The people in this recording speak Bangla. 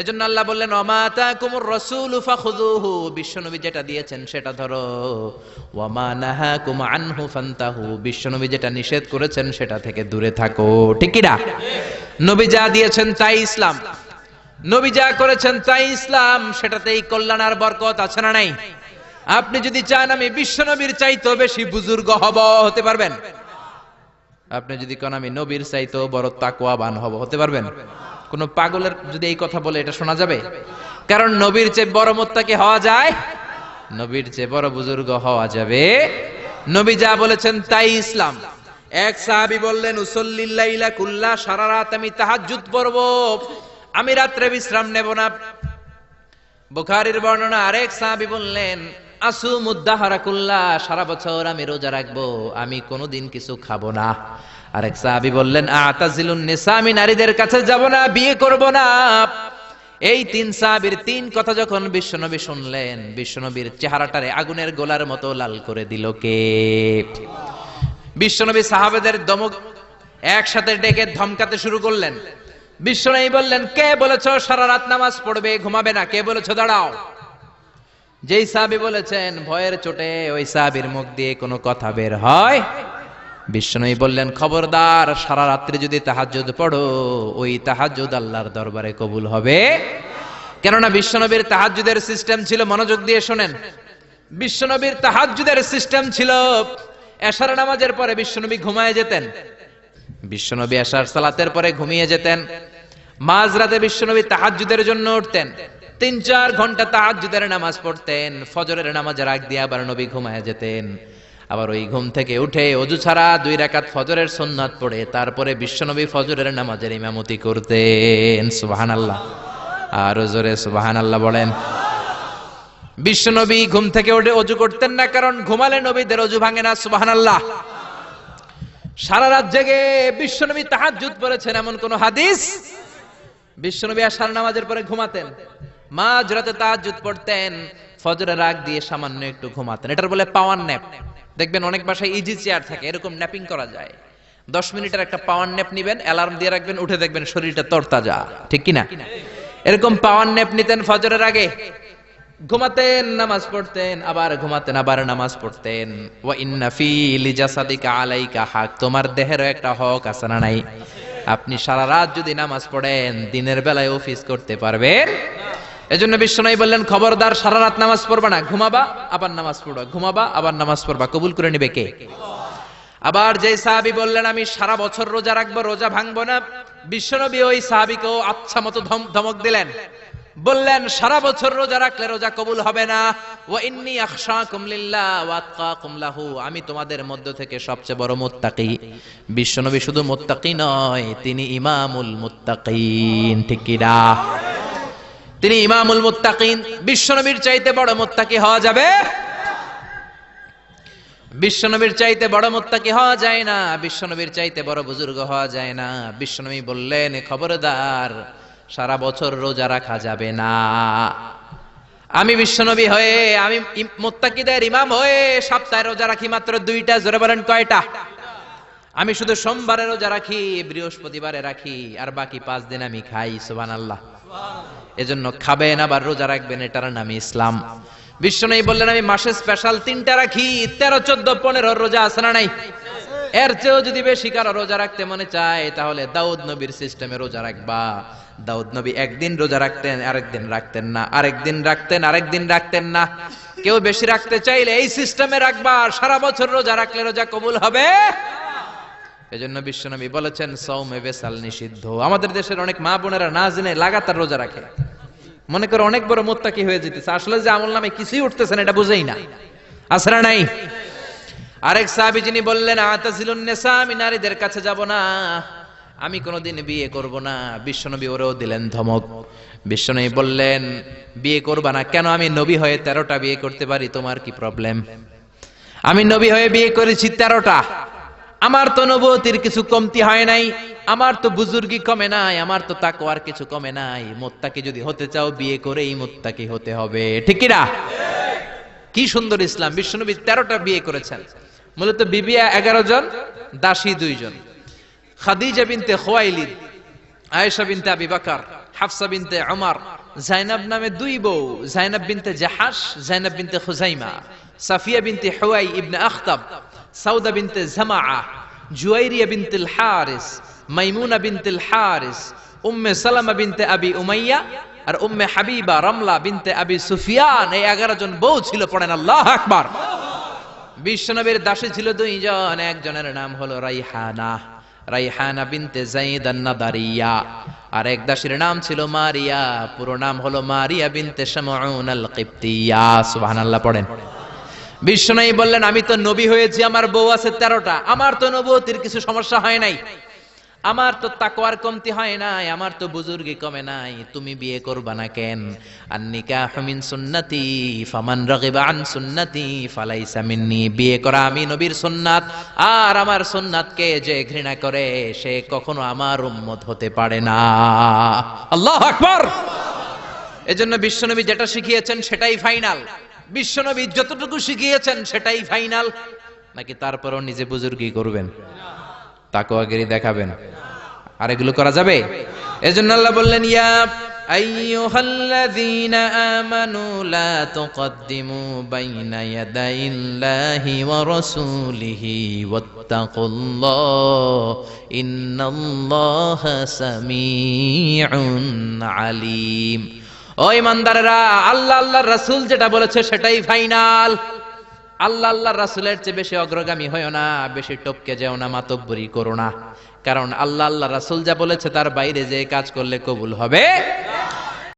এজন্য আল্লাহ বললেন অমাতা কুমুর রসুল ফাখুযুহু। বিশ্বনবী যেটা দিয়েছেন সেটা ধরো। ওয়ামা নাহাকুম আনহু ফান্তাহু। বিশ্বনবী যেটা নিষেধ করেছেন সেটা থেকে দূরে থাকো। ঠিক নবী যা দিয়েছেন তাই ইসলাম। নবী যা করেছেন তাই ইসলাম। সেটাতেই কল্যাণ আর বরকত আছে না নাই? আপনি যদি চান আমি বিশ্বনবীর চাইতো বেশি বুজুর্গ হব, হতে পারবেন? আপনি যদি কোন আমি নবীর চাইতো বড় তাকওয়াবান হব, হতে পারবেন? কোন পাগলের যদি এই কথা বলে, এটা শোনা যাবে? কারণ নবীর চেয়ে বড় মোত্তাকি হওয়া যায়? নবীর চেয়ে বড় বুজুর্গ হওয়া যাবে? নবী যা বলেছেন তাই ইসলাম। এক সাহাবী বললেন কুল্লা সারা রাত আমি তাহাজ্জুদ পড়ব। আমি রাত্রে বিশ্রাম নেব না। বুখারীর বর্ণনা আরেক সাহাবী বললেন আসু মুদ্দাহারাকুল্লা সারা বছর আমি রোজা রাখব, আমি কোনোদিন কিছু খাব না। আরেক সাহাবী বললেন, আতাজিলুন নিসা আমি নারীদের কাছে যাব না, বিয়ে করব না। এই তিন সাহাবীর তিন কথা যখন বিশ্বনবী শুনলেন, বিশ্বনবীর চেহারাটারে আগুনের গোলার মতো লাল করে দিল কে? বিশ্বনবী সাহাবেদের দমক একসাথে ডেকে ধমকাতে শুরু করলেন। বিশ্বনবী বললেন, কে বলেছ সারা রাত নামাজ পড়বে, ঘুমাবে না? কে বলেছ, দাঁড়াও। যেই সাহাবী বলেছেন, ভয়ের চোটে ওই সাহাবীর মুখ দিয়ে কোনো কথা বের হয়? বিশ্বনবী বললেন, খবরদার, সারা রাত্রি যদি তাহাজ্জুদ পড়ো, ওই তাহাজ্জুদ আল্লাহর দরবারে কবুল হবে। কেননা বিশ্বনবীর তাহাজ্জুদের সিস্টেম ছিল, মনোযোগ দিয়ে শোনেন। বিশ্বনবীর তাহাজ্জুদের সিস্টেম ছিল, এশার নামাজের পরে বিশ্বনবী ঘুমায় যেতেন। বিশ্বনবী এশার সালাতের পরে ঘুমিয়ে যেতেন। মাঝরাতে বিশ্বনবী তাহাজ্জুদের জন্য উঠতেন। তিন চার ঘণ্টা তাহাজ্জুদের নামাজ পড়তেন, ফজরের নামাজের আগ দিয়ে আবার নবী ঘুমায় যেতেন। আবার ওই ঘুম থেকে উঠে অজু ছাড়া দুই রাকাত ফজরের সুন্নাত পড়ে, তারপরে বিশ্বনবী ফজরের নামাজের ইমামতি করতেন। সুবহানাল্লাহ। আর জোরে সুবহানাল্লাহ বলেন। বিশ্বনবী ঘুম থেকে উঠে অজু করতেন না, কারণ ঘুমালে নবীদের অজু ভাঙে না, সুবহানাল্লাহ। সারা রাত জেগে বিশ্বনবী তাহাজ্জুদ পড়েছেন, এমন কোন হাদিস? বিশ্বনবী আশার নামাজের পরে ঘুমাতেন। মাঝ রাতে তাহাজ্জুদ পড়তেন, ফজরের রাগ দিয়ে সামান্য একটু ঘুমাতেন। এটার বলে পাওয়ার ন্যাপ। দেখবেন অনেক বাসায় ইজি চেয়ার থাকে, এরকম ন্যাপিং করা যায়। দশ মিনিটের একটা পাওয়ার ন্যাপ নিবেন, অ্যালার্ম দিয়ে রাখবেন, উঠে দেখবেন শরীরটা তরতাজা, ঠিক কিনা? এরকম পাওয়ার ন্যাপ নিতেন ফজরের আগে। ঘুমাতেন, নামাজ পড়তেন, আবার ঘুমাতেন, আবার নামাজ পড়তেন। ওয়া ইন্না ফি লিজাসাদিকা আলাইকা হাক, তোমার দেহেরও একটা হক আছে না নাই? আপনি সারা রাত যদি নামাজ পড়েন, দিনের বেলায় অফিস করতে পারবেন? এজন্য বিশ্বনবী বললেন, খবরদার, সারা রাত নামাজ পড়বা না। ঘুমাবা, আবার নামাজ পড়বা। ঘুমাবা, আবার নামাজ পড়বা। কবুল করে নিবে কে? আবার যে সাহাবি বললেন, আমি সারা বছর রোজা রাখব, রোজা ভাঙবো না। বিশ্বনবী ওই সাহাবিকেও আচ্ছা মতো ধমক দিলেন। বললেন, সারা বছর রোজা রাখলে রোজা কবুল হবে না। ওয়া ইন্নী আখশাকুম লিল্লাহ ওয়া আতকাকুম লাহু। আমি তোমাদের মধ্য থেকে সবচেয়ে বড় মুত্তাকি। বিশ্বনবী শুধু মুত্তাকি নয়, তিনি ইমামুল মুত্তাকিন। ঠিক কি না? তিনি ইমামুল মুত্তাকিন, বিশ্বনবীর চাইতে বড় মুত্তাকি হওয়া যাবে? বিশ্বনবীর চাইতে বড় মুত্তাকি হওয়া যায় না, বিশ্বনবীর চাইতে বড় বুজুর্গ হওয়া যায় না। বিশ্বনবী বললেন খবরদার, সারা বছর রোজা রাখা যাবে না। আমি বিশ্বনবী হয়ে, আমি মুত্তাকিদের ইমাম হয়ে সপ্তাহে রোজা রাখি মাত্র দুইটা, জোরে বলেন কয়টা? আমি শুধু সোমবারে রোজা রাখি, বৃহস্পতিবারে রাখি, আর বাকি পাঁচ দিন আমি খাই, সুবহানাল্লাহ। এজন্য খাবেন, আবার রোজা রাখবেন, এটার নাম ইসলাম। বিশ্বনবী বললেন, আমি মাসে স্পেশাল তিনটা রাখি, তেরো, চোদ্দ, পনেরো, রোজা আছে না নাই? এর চেয়েও যদি বেশি কারও রোজা রাখতে মনে চায়, তাহলে দাউদ নবীর সিস্টেমে রোজা রাখবা। দাউদ নবী একদিন রোজা রাখতেন, আরেকদিন রাখতেন না। আরেকদিন রাখতেন আরেকদিন রাখতেন না। কেউ বেশি রাখতে চাইলে এই সিস্টেমে রাখবা। সারা বছর রোজা রাখলে রোজা কবুল হবে? এজন্য বিশ্বনবী বলেছেন সৌমে বেসাল নিষিদ্ধ। আমাদের দেশের অনেক মা বোনেরা না জেনে লাগাতার রোজা রাখে। মনে করে অনেক বড় মোত্তাকি হয়ে যেতেছে। আসলে যে আমল নামে কিছুই উঠতেছে না, এটা বুঝেই না। আসরা নাই। আরেক সাহাবী যিনি বললেন আতাজিলুন নেসা, আমি নারীদের কাছে যাব না। আমি কোনোদিন বিয়ে করব না। বিশ্বনবী ওরেও দিলেন ধমক। বিশ্বনবী বললেন, বিয়ে করবা না। কেন? আমি নবী হয়ে তেরোটা বিয়ে করতে পারি, তোমার কি প্রবলেম আমি নবী হয়ে বিয়ে করেছি তেরোটা। আমার তো নবতির কিছু কমতি হয় নাই, আমার তো বুজুর্গি কমে নাই, আমার তো তাকওয়ার কিছু কমে নাই। মোত্তাকি যদি হতে চাও, বিয়ে করেই মোত্তাকি হতে হবে। ঠিক কি না কি সুন্দর ইসলাম, বিশ্বনবী তেরোটা বিয়ে করেছেন। মূলত বিবিয়া এগারো জন, দাসী দুইজন। খাদিজা বিনতে খোয়াইলিদ, আয়েশা বিনতে আবি বাকার, হাফসা বিনতে ওমর জাইনাব নামে দুই বউ, Zainab bint Jahsh Zainab bint Khuzaymah, Safiyya bint Huyayy ibn Akhtab Sawda bint Zama, Juwayriyya bint al Harith, Maymuna bint al Harith, Umm Salama bint Abi Umayya আর Umm Habiba Ramla bint Abi Sufyan. এই এগারো জন বউ ছিল, পড়েন আল্লাহ আকবার। বিশ্বনবীর দাসী ছিল দুইজন, একজনের নাম হলো রাইহানা রাইহানা বিনতে জাইদ আন্নাদারিয়া। আর এক দাসীর নাম ছিল মারিয়া, পুরো নাম হলো মারিয়া বিনতে শামউন আল কিবতিয়া সুবহানাল্লাহ, পড়েন। বিশ্বনবী বললেন, আমি তো নবী হয়েছি, আমার বউ আছে তেরোটা। আমার তো নবুয়তির কিছু সমস্যা হয় নাই। আমার তো তাকওয়ার কমতি হয় নাই, আমার তো বুজুর্গি কমে নাই। তুমি বিয়ে করবা না কেন? আর নিকাহ সুন্নতি, ফামান সুন্নতি বিয়ে করা আমি নবীর সুন্নাত, আর আমার সুন্নাতকে যে ঘৃণা করে, সে কখনো আমার উম্মত হতে পারে না। আল্লাহ আকবার! এজন্য বিশ্বনবী যেটা শিখিয়েছেন, সেটাই ফাইনাল। বিশ্বনবী যতটুকু শিখিয়েছেন সেটাই ফাইনাল। নাকি তারপরও নিজে বুজুর্গি করবেন? তাকওয়াগিরি দেখাবেন। আর এগুলো করা যাবে? এজন্য আল্লাহ বললেন, ইয়া আইয়ুহাল্লাযীনা আমানু লা তুকদ্দিমু বাইনা ইয়াদাইল্লাহি ওয়া রাসূলিহি ওয়াত্তাকুল্লাহ। ইন্নাল্লাহা সামিউন আলীম। ও ইমানদারেরা, আল্লাহ আল্লাহর রাসূল যেটা বলেছে সেটাই ফাইনাল। আল্লাহ আল্লাহ রাসুলের চেয়ে বেশি অগ্রগামী হয়েও না, বেশি টপকে যেও না, মাতব্বরি করো না। কারণ আল্লাহ আল্লাহ রাসুল যা বলেছে তার বাইরে যে কাজ করলে কবুল হবে।